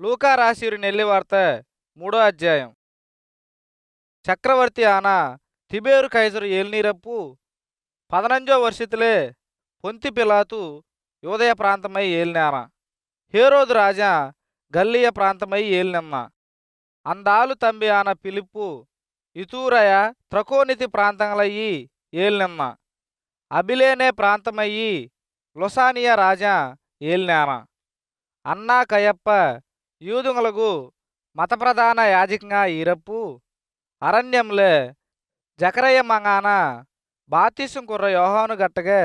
లూకా రాశియురి నెల్లి వార్త మూడో అధ్యాయం. చక్రవర్తి ఆన తిబేరు కైజరు ఏల్నీరప్పు పదనంజో వర్షితులే పొంతి పిలాతు యోదయ ప్రాంతమై ఏలినార. హేరోదు రాజా గల్లియ ప్రాంతమై ఏలినమ్మ. అందాలు తంబి ఆన పిలుపు ఇతూరయ త్రకోనితి ప్రాంతంలయ్యి ఏలినమ్మ. అభిలేనే ప్రాంతమయ్యి లొసానియా రాజా ఏలినార. అన్నా కయప్ప యూదులకు మత ప్రధాన యాజకంగా ఈరప్పు అరణ్యంలే జకరయ్య మంగాన బాతీసం కుర్ర యోహాను గట్టగా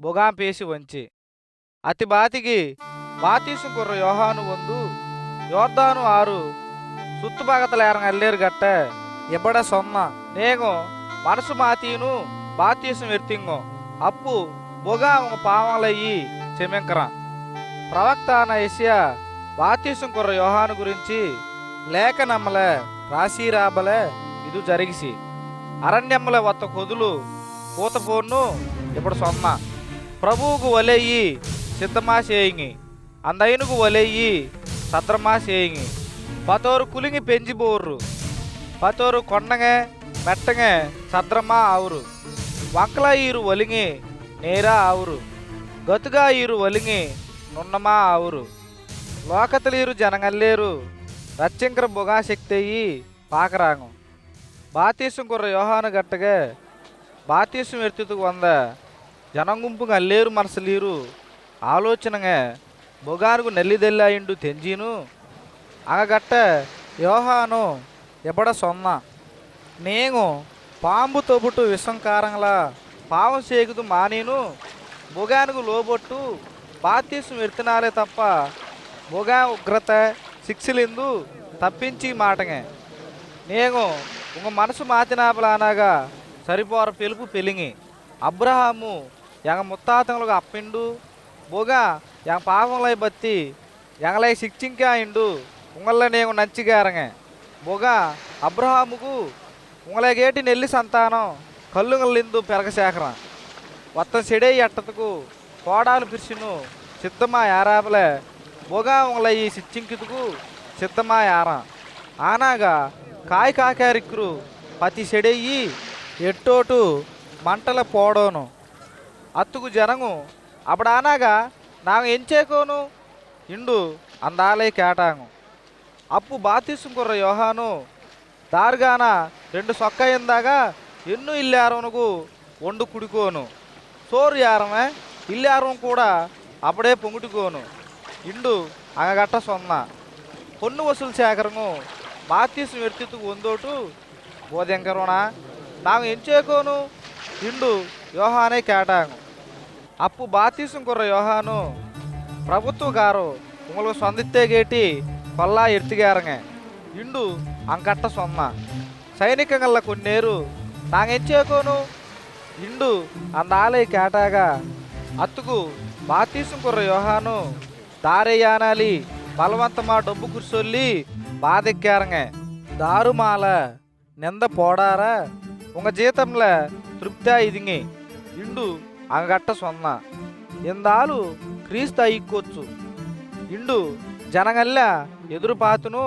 బుగాంపేసి వంచి అతి బాతికి బాతీసం కుర్ర యోహాను వందు యోర్ధాను ఆరు సుత్తుబాగతలేరం అల్లేరు గట్ట ఇబ్బడ సొన్న నేను మనసు మాతీను బాతీసం ఎర్తింగో అప్పు బొగా ఒక పావలయ్యి చెమెంకరా ప్రవక్త అన బాతీసం కుర్ర యోహాను గురించి లేఖ నమ్మలే రాశీరాబలే ఇది జరిగిసి. అరణ్యముల వత్త కొదులు పూతపోను ఇప్పుడు సొన్న ప్రభువుకు వలెయ్యి సిద్ధమా చేయింగి అందైనకు వలెయ్యి సద్రమా చేయింగి పతోరు కులింగి పెంచిపోర్రు పతోరు కొండగే మెట్టగే సద్రమా ఆవురు. వంకల ఈరు వలింగి నేరా ఆవురు. గతుగా ఈరు వలింగి నున్నమా ఆవురు. లోకతలీరు జనగల్లేరు. రచ్చింకర బుగా శక్తయి పాకరాగం. బాతీసం కుర్ర యోహాను గట్టగా బాతీసం ఎత్తుకు వంద. జనం గుంపుగా అల్లేరు మనసలీరు. ఆలోచనగా బొగానుకు నెల్లిదెల్లాయిండు తెంజీను. అగగట్ట యోహాను ఎబడ సొన్న నేను పాంబు తోబుట్టు విషంకారంలా పావం సేకుతూ మానేను. బొగానుకు లోబొట్టు బాతీసం ఎత్తినాలే తప్ప మొగ ఉగ్రత శిక్షలిందు తప్పించి మాటంగే. నేను ఒక మనసు మాతినాపలానాగా సరిపోర పెలుపు పెలిగి. అబ్రహాము ఎగ ముత్తాతంలకు అప్పిండు. బోగా ఎగ పాపంలై బత్తి ఎగలై శిక్షింకాయిండు ఉంగల్లో నేను నంచిగారంగే. బోగా అబ్రహాముకు ఉంగలగేటి నెల్లి సంతానం కల్లుగల్లిందు పెరగశేఖరం వత్త చెడే ఎట్టతకు కోడాలు పిరిచిను సిద్ధమా యారాపలే బొగా ఉంగలయ్యి సిచ్చింకితుకు సిద్ధమా యారా ఆనాగా కాయ కాకారిక్కురు పతి సెడెయ్యి ఎట్టోటు మంటల పోడోను. అత్తుకు జనము అప్పుడానాగా నాకు ఎంచేకోను ఇండు అందాలే కేటాంగు అప్పు బాతీసుకుర్ర యోహాను దారుగాన రెండు సొక్క ఇందాగా ఎన్ను ఇల్లారమునకు వండు కుడుకోను. సోరు యారమే ఇల్లారం కూడా అప్పుడే పొంగుటుకోను. ఇండు అంగగట్ట సొన్న పొన్ను వసూలు సేకరము బాతీసు వ్యక్తిత్వ ಒಂದೋಟು ಬೋಧೆಂಕರೋಣ ನಾವು ఎంచేకోను ఇండు యోహానే కేటాంగు అప్పు బాతీసం కుర్ర యోహాను ప్రభుత్వ గారు உங்களுக்கு సొందిత్తే గేటి కొల్లా ఎత్తిగారంగ ఇండు అంకట్ట సొన్న సైనికంగల్ల కొన్నేరు నాంగెంచేకోను ఇండు అందాలే కేటాగా అత్తుకు బాతీసం కుర్ర యోహాను దారయానాలి. బలవంతమా డబ్బు కుర్చొల్లి. బాధెక్కారంగ. దారుమాల. నింద పోడారా. ఉంగ జీతంల తృప్తా ఇదింగి ఇండు అంగట్ట సొన్న ఇందాలు క్రీస్తు అయిక్కొచ్చు ఇండు జనగల్ల ఎదురుపాతును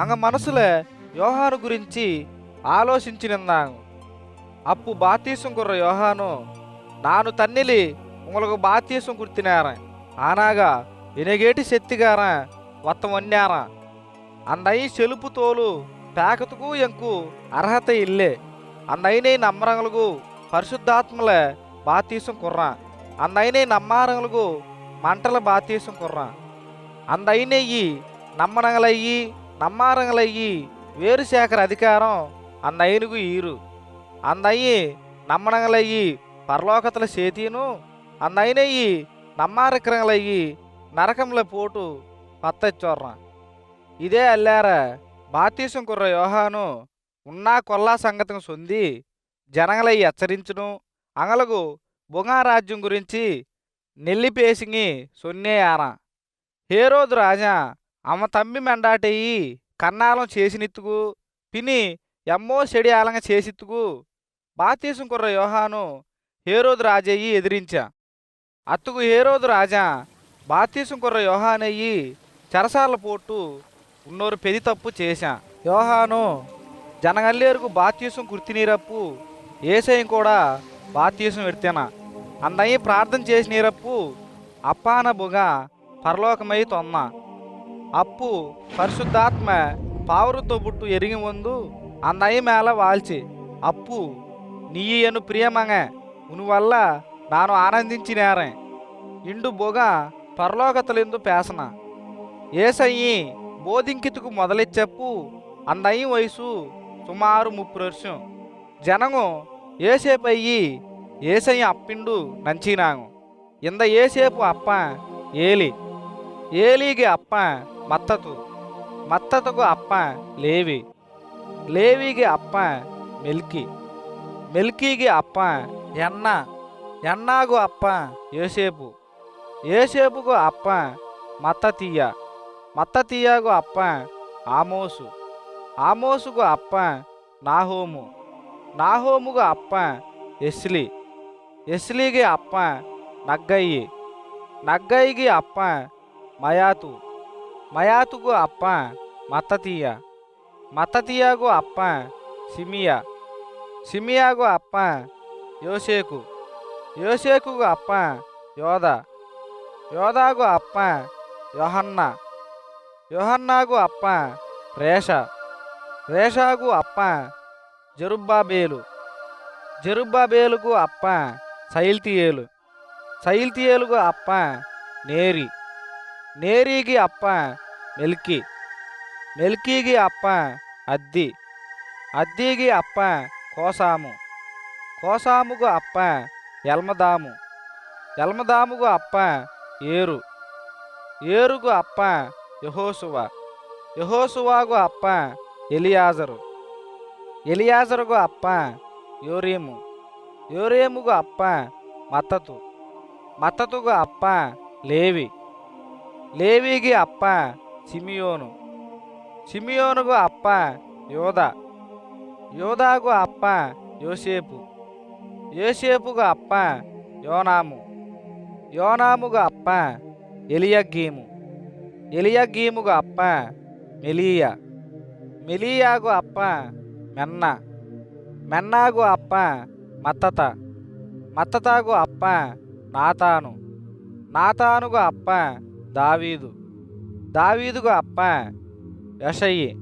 అంగ మనసుల యోహాను గురించి ఆలోచించి ఆలోచించినందా అప్పు బాతీసం కుర్ర యోహాను. నాను తన్నిలి ఉంగలకు బాతీసం కుర్తినారా. ఆనాగా ఎనగేటి శక్తిగారా వత్తం వన్యారా? అందయి చెలుపు తోలు పేకతుకు ఎంకు అర్హత ఇల్లే. అందైన నమ్మరంగులకు పరిశుద్ధాత్మలే బాతీసం కుర్రా. అందైన నమ్మారంగులకు మంటల బాతీసం కుర్రా. అందైనయ్యి నమ్మరంగలయ్యి నమ్మారంగలయ్యి వేరుశేఖర అధికారం అందైనకు ఈరు. అందయ్యి నమ్మనంగలయ్యి పరలోకతల చేతీను అందైనయ్యి నమ్మారక్రంగలయ్యి నరకంల పోటు పత్తచ్చోర్రా. ఇదే అల్లారా బాతీసం కుర్ర యోహాను ఉన్నా కొల్లా సంగతిని సొంది జనగలై హెచ్చరించును. అంగలకు బుగారాజ్యం గురించి నెల్లిపేసింగి సొన్నే ఆర. హేరోదు రాజా అమ్మ తమ్మి మెండాటేయి కన్నాలం చేసినిత్తుకు పిని ఎమ్మో చెడి ఆలంగా చేసిత్తుకు బాతీసం కుర్ర యోహాను హేరోదు రాజయ్యి ఎదిరించా. అత్తుకు హేరోదు రాజా బాతీసం కుర్ర యోహానయ్యి చెరసాల పోటు ఉన్నోరు పెది తప్పు చేశా. యోహాను జనగల్లేరుకు బాత్యసం కుర్తినీరప్పు ఏసయం కూడా బాత్యసం ఎడితేనా అందయ్య ప్రార్థన చేసినీరప్పు అప్పాన బుగ పరలోకమై తొన్న. అప్పు పరిశుద్ధాత్మ పావురుతో బుట్టు ఎరిగి ముందు అందయ్య మేళ వాల్చి అప్పు నీయను ప్రియమంగ ఉనివల్ల నాను ఆనందించినారే. ఇండు బొగ పరలోకతలెందు పేసన? ఏసయ్యి బోధింకితుకు మొదలెచ్చెప్పు? అందయి వయసు సుమారు ముప్పు వర్షం. జనము ఏసేపయ్యి ఏసయ్య అప్పిండు నంచినాము. ఇంద ఏసేపు అప్ప ఏలి. ఏలీకి అప్ప మత్తతు. మత్తతుకు అప్ప లేవి. లేవిగి అప్ప మెల్కి. మెల్కీగి అప్ప ఎన్న. ఎన్నాగు అప్ప ఏసేపు ఏసేపుకు అప్ప మత్తతీయ మత్తతీయగు అప్ప ఆమోసు ఆమోసుకు అప్ప నాహోము నాహోముకు అప్ప ఎస్లి ఎస్లీకి అప్ప నగ్గయ్యి నగ్గయ్యకి అప్ప మయాతు మయాతుకు అప్ప మత్తతీయ మత్తతీయకు అప్ప సిమియా సిమియాకు అప్ప యోసేకు యోసేకు అప్ప యోధ యోధాగు అప్ప యోహన్న. యోహన్నాగు అప్ప రేష. రేషాగు అప్ప జరుబ్బాబేలు. జరుబ్బాబేలుకు అప్ప సైల్తియేలు. సైల్తియేలుగు అప్ప నేరి. నేరీగి అప్ప మెల్కి. మెల్కీకి అప్ప అద్ది. అద్దీగి అప్ప కోసాము. కోసాముకు అప్ప ఎల్మదాము ఎల్మదాముగు అప్ప ఏరు. ఏరుకు అప్ప యహోసువ యహోసువాగు అప్ప ఎలియాజరు. ఎలియాజరుకు అప్ప యోరేము. యోరేముకు అప్ప మత్తతు. మత్తతుకు అప్ప లేవి. లేవికి అప్ప సిమియోను. సిమియోనుగు అప్ప యోధ యోధాకు అప్ప యోసేపు. యోసేపుకు అప్ప యోనాము. యోనాముకు అప్ప ఎలియగ్గీము. ఎలియగ్గీముకు అప్ప మెలియా. మెలియాగు అప్ప మెన్న. మెన్నాగు అప్ప మత్తత. మత్తతాకు అప్ప నాతాను. నాతానుకు అప్ప దావీదు. దావీదుకు అప్ప యషయి.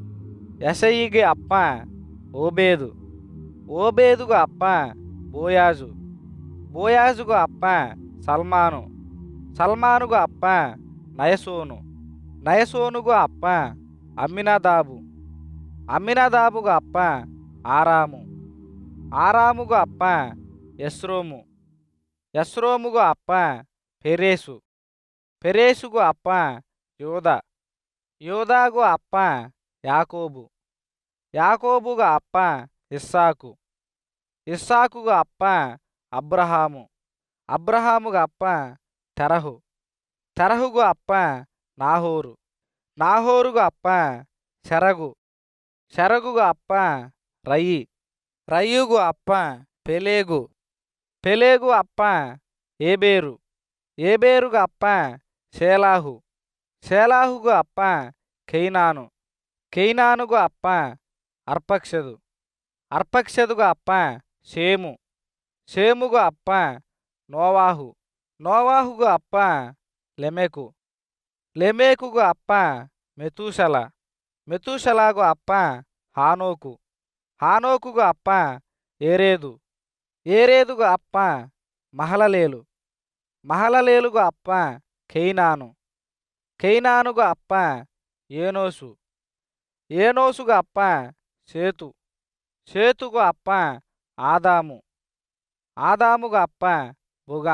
యషయికి అప్ప ఓబేదు. ఓబేదుకు అప్ప బోయాజు. బోయాజుకు అప్ప సల్మాను. సల్మానుగు అప్ప నయసోను. నయసోనుగు అప్ప అమ్మినాదాబు. అమ్మినాదాబుకు అప్ప ఆరాము. ఆరాముకు అప్ప ఎస్రోము ఎస్రోముకు అప్ప పెరేసు పెరేసుగు అప్ప యోధ. యోధాగు అప్ప యాకోబు. యాకోబుకు అప్ప ఇస్సాకు. ఇస్సాకుకు అప్ప అబ్రహాము. అబ్రహాముకు అప్ప తెరహు తెరహుగు అప్ప నాహోరు నాహోరుగు అప్ప శరగు శరగుగు అప్ప రయి రయ్యుగు అప్ప పెలేగు పెలేగు అప్ప ఏబేరు ఏబేరుగు అప్ప షేలాహు షేలాహుగు అప్ప కెయినాను కెయినానుగు అప్ప అర్పక్షదు అర్పక్షదుగు అప్ప సేము సేముగు అప్ప నోవాహు. నోవాహుగు అప్ప లెమెకు. లెమేకుగు అప్ప మెతూషల. మెతూషలాగు అప్ప హానోకు. హానోకుగు అప్ప ఏరేదు. ఏరేదుగు అప్ప మహలలేలు. మహలలేలుగు అప్ప కెయినాను. కెయినానుగు అప్ప ఏనోసు. ఏనోసుగు అప్ప సేతు. సేతుగు అప్ప ఆదాము. ఆదాముగు అప్ప బుగ